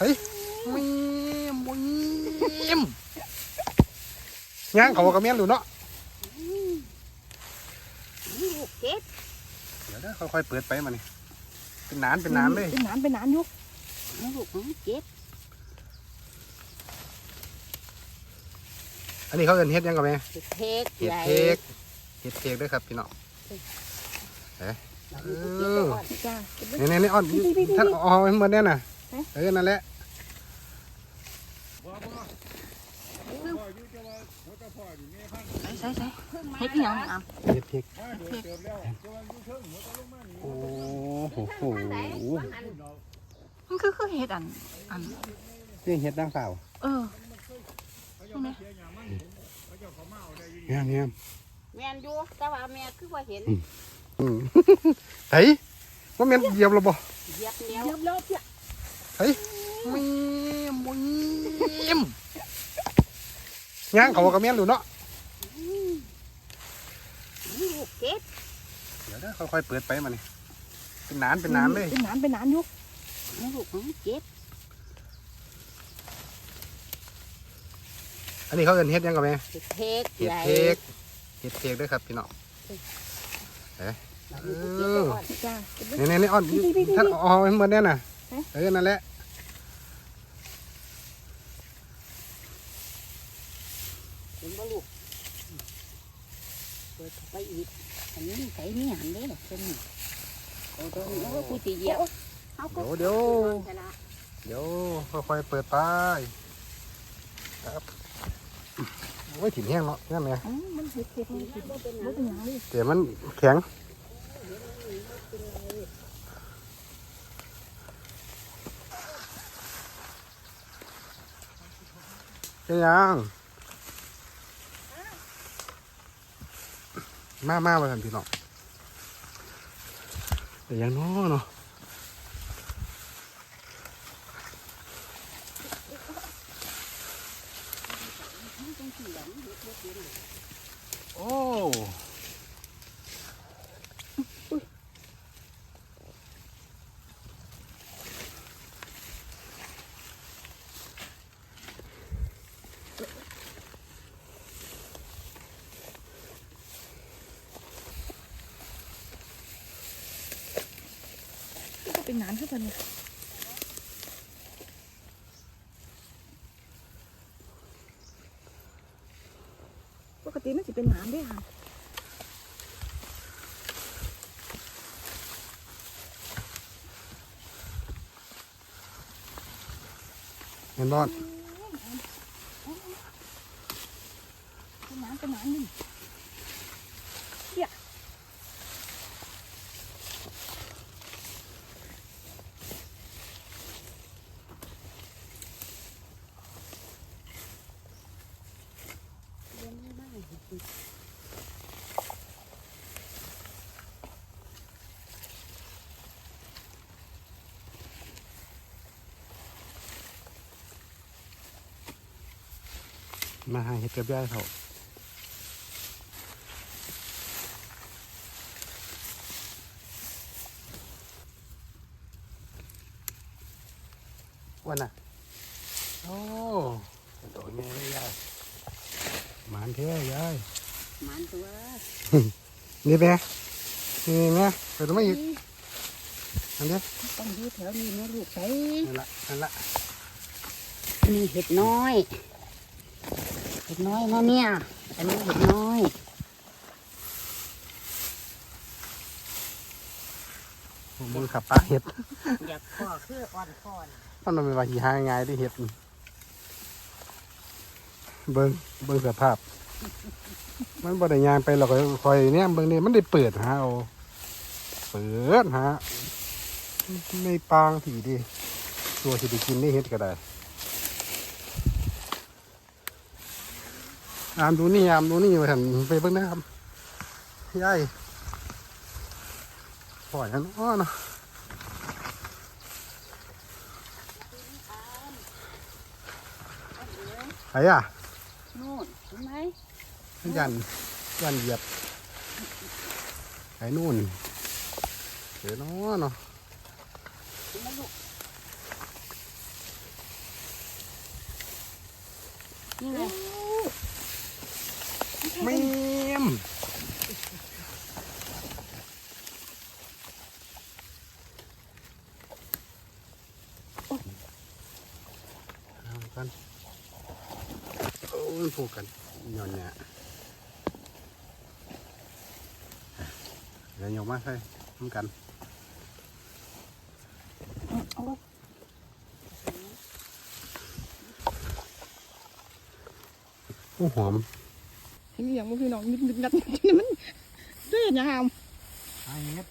เฮ้ยมีมมีมย่างเขาก็แม่นอยู่เนาะเดี๋ยวเด้อค่อยๆเปิดไปมานี่เป็นนานเป็นนานเลยเป็นนานเป็นนานยู่เอาลูกเก็บอันนี้เขาเอินเฮ็ดยังกับแม่เห็ดเทกเฮ็ดใหญ่เค้กเฮ็ดเค้กด้วยครับพี่น้องเอาลูกเฮ้ยนี่นี่นี่อ่อนท่านเอาให้หมดเนี่ยน่ะ เออ นั่นแหละใส่ใส่ใส่เฮ็ดอีหยังนี่อะเฮ็ดเค้กโอ้โหโหมันคือคือเฮ็ดอันอันนี่เฮ็ดดังเปล่าเออตรงนี้งามงามแม่นอยู่แต่ว่าแม่คือว่าเห็นอืมเฮ้ยว่าแม่นเหยียบแล้วบ่เหยียบเเฮ้ยมีมีมย่างเขาก็แม่นอยู่เนาะลูกเก็บเดี๋ยวเด้อค่อยๆเปิดไปมานี่เป็นหนานเป็นหนานเลยเป็นหนานเป็นหนานอยู่เอาลูกมันเก็บอันนี้เขาเอิ้นเฮ็ดหยังกับแม่เห็ดเทกเฮ็ดใหญ่เค้กเฮ็ดเค้กด้วยครับพี่น้องเอาลูกเก็บก่อนจ้าเก็บไว้นี่นี่นี่อ่อนท่านเอาให้หมดเนี่ยน่ะ เออนั่นแหละเห็นบ่ลูกเปิดเข้าไปอีกอันนี้ใส่นี่หันเด้อเป็นนี่โอ้โหโอ้กูตีเหยียบเอาก็เดี๋ยวเดี๋ยวชนะเดี๋ยวค่อยๆเปิดไปครับโอ้ยถิ่นแห้งเนาะนั่นไงอ๋อมันเฮ็ดเฮ็ดมันเฮ็ดบ่เป็นหยังเลยแต่มันแข็ง เป็นยังมามามาทัน น้องแต่ยังน้อเนาะโอ้ก็เป็นหนานคือกันนี่ปกติมันจะเป็นหนามด้ค่ะเห็นบอด เป็นหนานเป็นหนานนี่เหี้ย มาหาเห็ดกับย่ายเขาวันน่ะ โอ้โดนแม่เลยยายหมานแท้ยายมันตัว นี่เป็นไงนี่ไงเปิดมาอีกอันเดียวต้องอยู่แถวนี้นะลูกใส่นั่นละนั่นละนี่เห็ดน้อย เห็ดน้อยนะเนี่ย อันนี้เห็ดน้อยมือขับปลาเห็ด อยากพ่อคืออ่อนพ่อนมันเป็นว่าหีหาง่ายได้เห็ด เบิ้งเบิ้งสภาพ มันบ่ได้ยางไปหรอกคอยเนี่ยเบิ้งนี่มันได้เปิดหาเอาเปิดหาในปางผีดิ ตัวที่ได้กินได้เห็ดก็ได้ อามดูนี่อามดูนี่มาหันไปเบิ้งนะครับยายปล่อยอันอ้อเนาะไอ้อะนู่นเห็นไหมยันยันเหยียบไอ้นู่นเดี๋ยวเนาะเนาะเห็นไหมลูกนี่ไง แม่มเอากันโอ้ยผูกกันหย่อนเนี่ยเดี๋ยวยกมาใส่ทำกันเอาลูกโอ้หอม เห็นอย่างว่าพี่น้องนึกนึกนัดนี่มันเด้อยามไอ้เฮ็ด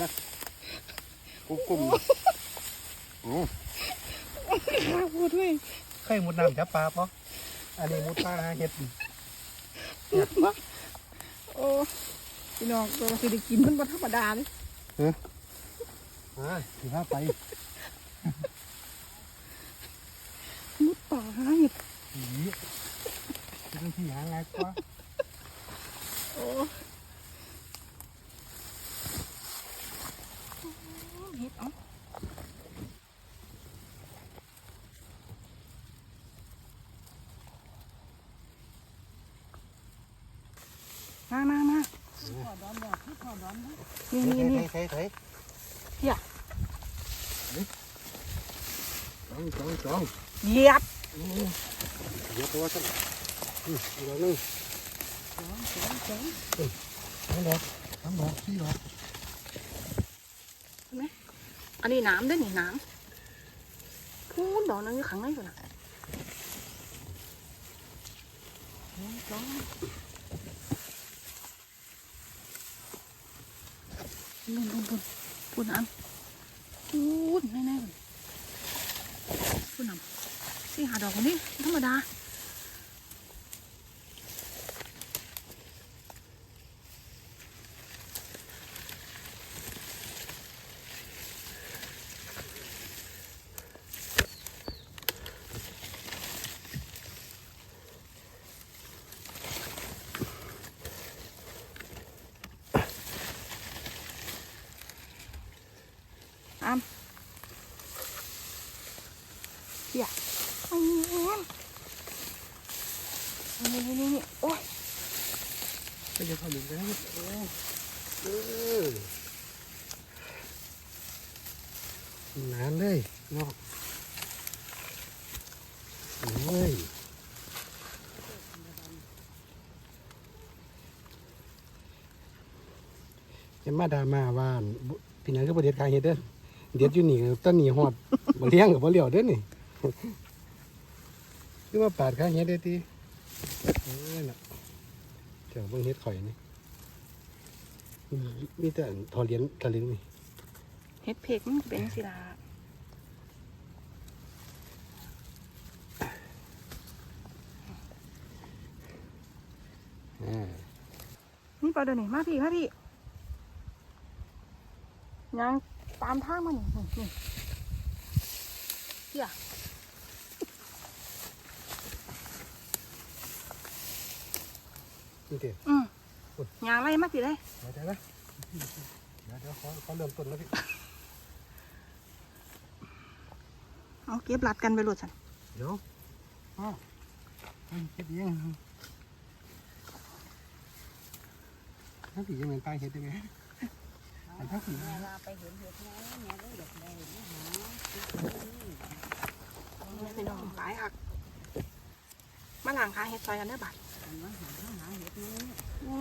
นะกุ๊กกุ้มโอ้ข้าพูดด้วยเคยมุดน้ำจับปลาปะอันนี้มุดปลาหาเห็ดมาโอ้พี่น้องตัวสิได้กินมันบ่ธรรมดาเลยอ่าถือว่าไปมุดป่าหาเห็ด ผีเป็นที่หาง่ายกว่าโอ้เห็ดเอ้ามามามาขอ ดอนดอกที่ขอดอนนะนี่นี่นี่ใช่ใช่เหี้ยจ้องจ้องจ้องเหยียบเดี๋ยวตัวฉันอืมอีกดอกหนึงสองสองสองสองดอกสามดอกสี่ดอกอันนี้น้ำด้วยนี่น้ำพูนดอกนึงอยู่ข้างในก่อนนะสองสองนู่นนู่นนู่นน้ำพูนแน่ๆเลยพูนน้ำสี่หาดอกคนนี้ธรรมดา เฮียไอ้แอมนี่นี่นี่นี่โอ้ยไม่จะทำอย่งนั้นโอ้เออนานเลยนาะโอ้ยจะมาดามาว่านพี่นันก็ประเด็ดขายเฮ็ดเด้อเด็ดอยู่นี่ต้นนี่ฮอดบ่เลี้ยงกับบ่เลี้ยวเด้อนี่ คือว่าปาดขายเฮ็ดได้ติเอ้ยน่ะเจ้าเบิ่งเฮ็ดข่อยนี่มีมีแต่อันทอเลี้ยงทะลึงนี่เฮ็ดเพกมันเป็นสิลาอ่านี่ปลาเดินนี่มาพี่มาพี่ยังตามทางมานี่นี่นี่เฮีย นี่เด้อืมยางไรมาสิเลยเดี๋ยวเดี๋ยวนะเดี๋ยวเดี๋ยวขอขอเริ่มต้นแล้วพี่เอาเก็บหลัดกันไปโหลดสันเดี๋ยวอ้าวให้เฮ็ดเองถ้าผียังเป็นตายเฮ็ดได้ไหมอันถ้าผีแม่ว่าไปเห็นเห็ดไงแม่เลยอยากได้มาหาพี่น้องหลายหักมาหลังคาเฮ็ดซอยกันได้อบัด โอ้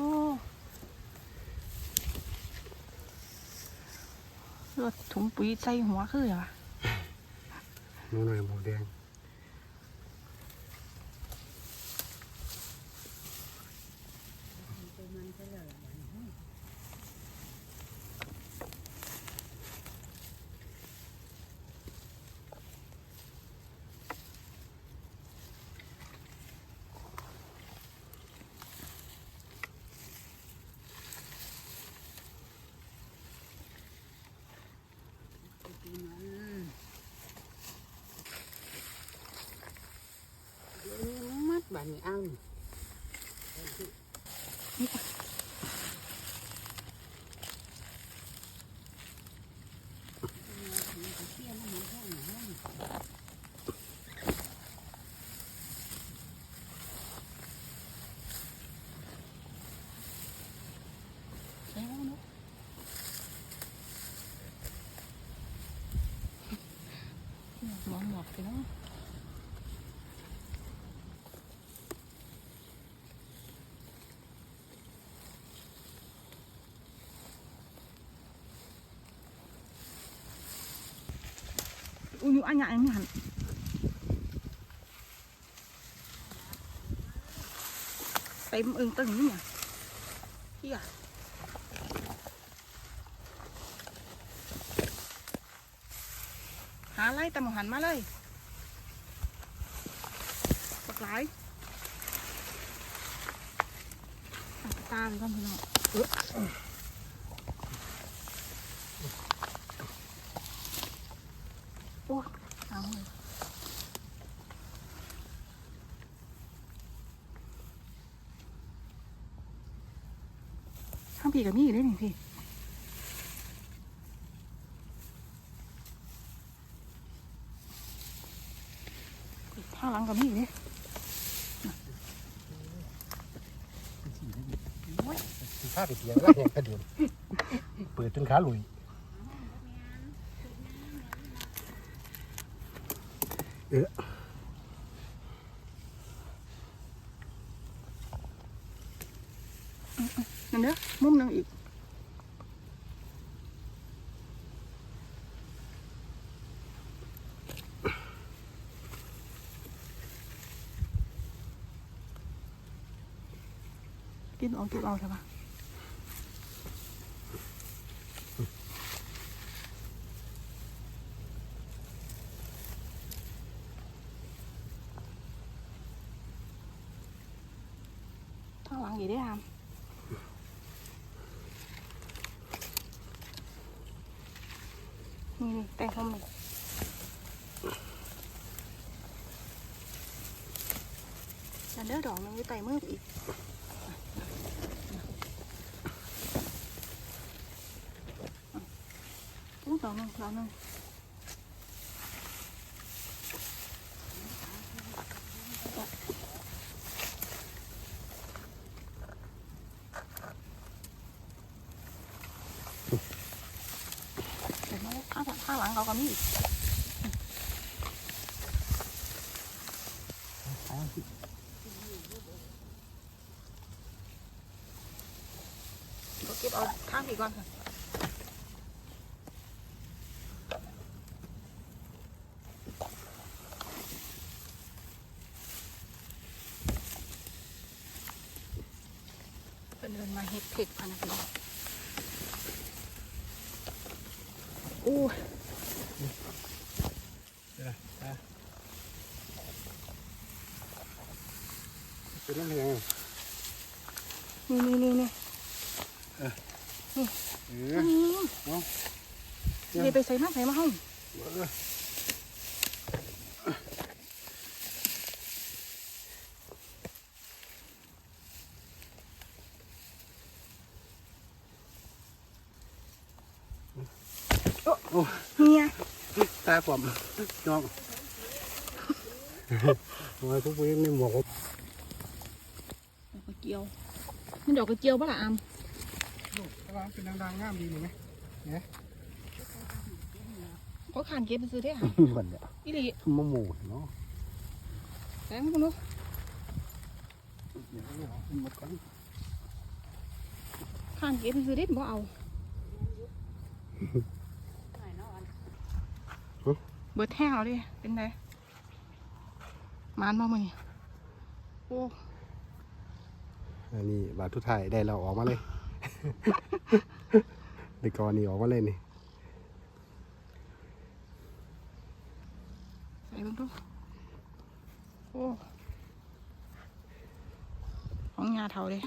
รถถุงปุ๋ยใส่หัวคือหยังวะหนูหน่อยหมูแดง เป็นมันไปเลยล่ะบัดนี้ ปีมันเดี๋ยวนี้ มันมัดบัดนี้เอานี่เที่ยวมันเห็นแค่ไหน หมอนหมอกไปเนาะ อุ้ยอันใหญ่อันนี้หันเต็มอึงตึงนี่อะพี่อะ หาไล่ตำหันมาเลยปักหลายอะตาเลยก็พี่น้องเออโอ้เอาเลย ข้างพี่กับนี่ได้หนึ่งพี่ข้างหลังกับนี่เนี่ยสิพาไปเถียงแล้วแหงกระเด็นเปิดจนขาหลุยเออ นั่นเด้อ มุมหนึงอีกกินเอากินเอาใช่ปะข้างหลังอีกได้อามนี่นี่ แต่งทำไมนั่นเด้อดอกหนึงอยู่ใต้มืออีกอู้ดอกหนึงดอกหนึงเดี๋ยวมาข้างหลังข้างหลังเราก็มีอีกเราเก็บเอาข้างอีก่อนค่ะเดินมาเฮ็ดเผ็กพะนะพี่น้องอู้เป็นเรื่องยังไงนี่นี่นี่ นี่เออนี่เอานี่ไปใส่มาใส่มาห้องเออเนี่ยตาความน้องทำไมทุกคนไม่หมวกดอกกระเจียว มันดอกกระเจียวปะล่ะอาม ลูกกำลังเป็นดังๆงามดีนี่ไหมเขาขานเก็บไปซื้อได้อค่ะเหมือนเนี่ยอีหลีมะม่วงเนาะแสงคุณดูเดี๋ยวเอาหมดก่อนขานเก็บไปซื้อได้อบ่เอาเบิดแห้งเอาดิเป็นไงมานบ่มื้อนี่โอ้อันนี้บาททุกไทายได้เราออกมาเลย เด็กกอนนี่ออกมาเลยนี่ใส่เบิ่งดูโอ้ของยาเท่าเลย